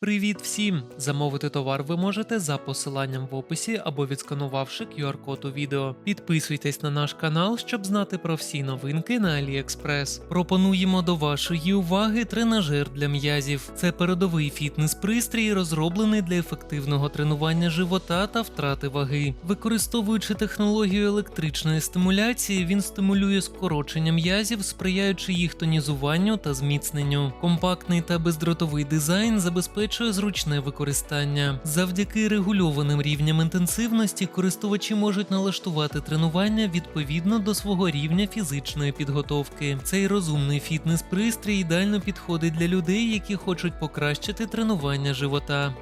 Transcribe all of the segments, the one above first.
Привіт всім! Замовити товар ви можете за посиланням в описі або відсканувавши QR-код у відео. Підписуйтесь на наш канал, щоб знати про всі новинки на AliExpress. Пропонуємо до вашої уваги тренажер для м'язів. Це передовий фітнес-пристрій, розроблений для ефективного тренування живота та втрати ваги. Використовуючи технологію електричної стимуляції, він стимулює скорочення м'язів, сприяючи їх тонізуванню та зміцненню. Компактний та бездротовий дизайн забезпечує зручне використання. Завдяки регульованим рівням інтенсивності користувачі можуть налаштувати тренування відповідно до свого рівня фізичної підготовки. Цей розумний фітнес-пристрій ідеально підходить для людей, які хочуть покращити тренування живота.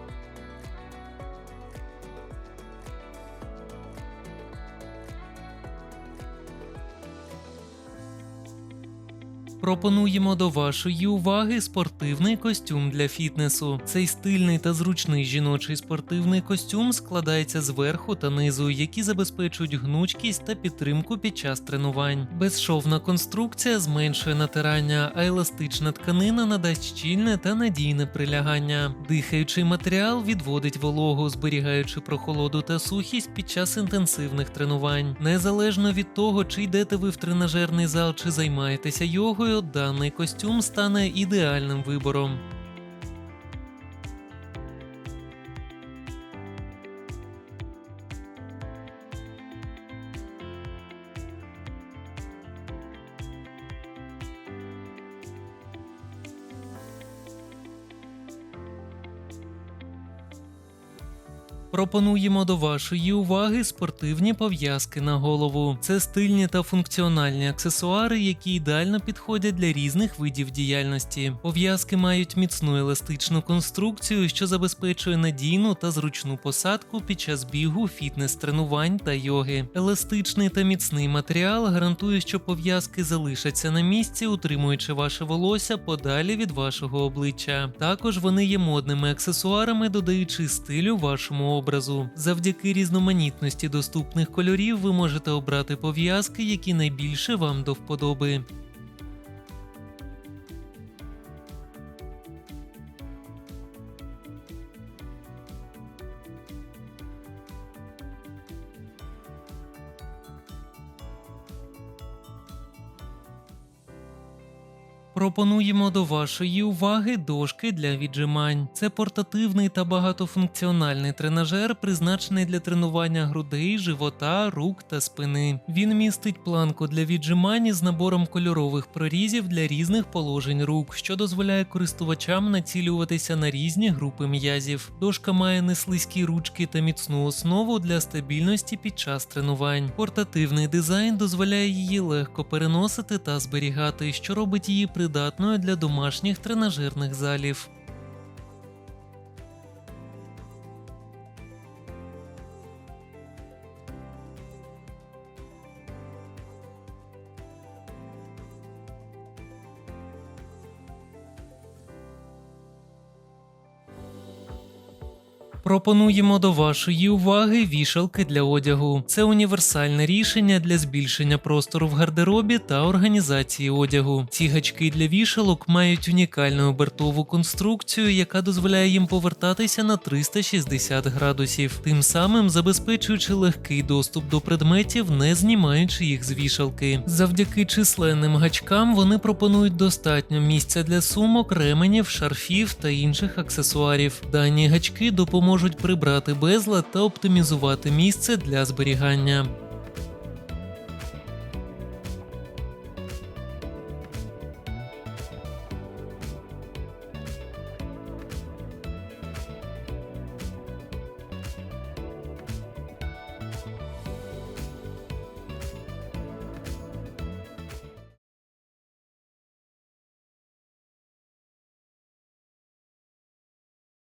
Пропонуємо до вашої уваги спортивний костюм для фітнесу. Цей стильний та зручний жіночий спортивний костюм складається з верху та низу, які забезпечують гнучкість та підтримку під час тренувань. Безшовна конструкція зменшує натирання, а еластична тканина надасть щільне та надійне прилягання. Дихаючий матеріал відводить вологу, зберігаючи прохолоду та сухість під час інтенсивних тренувань. Незалежно від того, чи йдете ви в тренажерний зал, чи займаєтеся йогою, даний костюм стане ідеальним вибором. Пропонуємо до вашої уваги спортивні пов'язки на голову. Це стильні та функціональні аксесуари, які ідеально підходять для різних видів діяльності. Пов'язки мають міцну еластичну конструкцію, що забезпечує надійну та зручну посадку під час бігу, фітнес-тренувань та йоги. Еластичний та міцний матеріал гарантує, що пов'язки залишаться на місці, утримуючи ваше волосся подалі від вашого обличчя. Також вони є модними аксесуарами, додаючи стилю вашому образу. Завдяки різноманітності доступних кольорів ви можете обрати пов'язки, які найбільше вам до вподоби. Пропонуємо до вашої уваги дошки для віджимань. Це портативний та багатофункціональний тренажер, призначений для тренування грудей, живота, рук та спини. Він містить планку для віджимань з набором кольорових прорізів для різних положень рук, що дозволяє користувачам націлюватися на різні групи м'язів. Дошка має неслизькі ручки та міцну основу для стабільності під час тренувань. Портативний дизайн дозволяє її легко переносити та зберігати, що робить її придатною для домашніх тренажерних залів. Пропонуємо до вашої уваги вішалки для одягу. Це універсальне рішення для збільшення простору в гардеробі та організації одягу. Ці гачки для вішалок мають унікальну обертову конструкцію, яка дозволяє їм повертатися на 360 градусів, тим самим забезпечуючи легкий доступ до предметів, не знімаючи їх з вішалки. Завдяки численним гачкам вони пропонують достатньо місця для сумок, ременів, шарфів та інших аксесуарів. Дані гачки допоможуть прибрати безлад та оптимізувати місце для зберігання.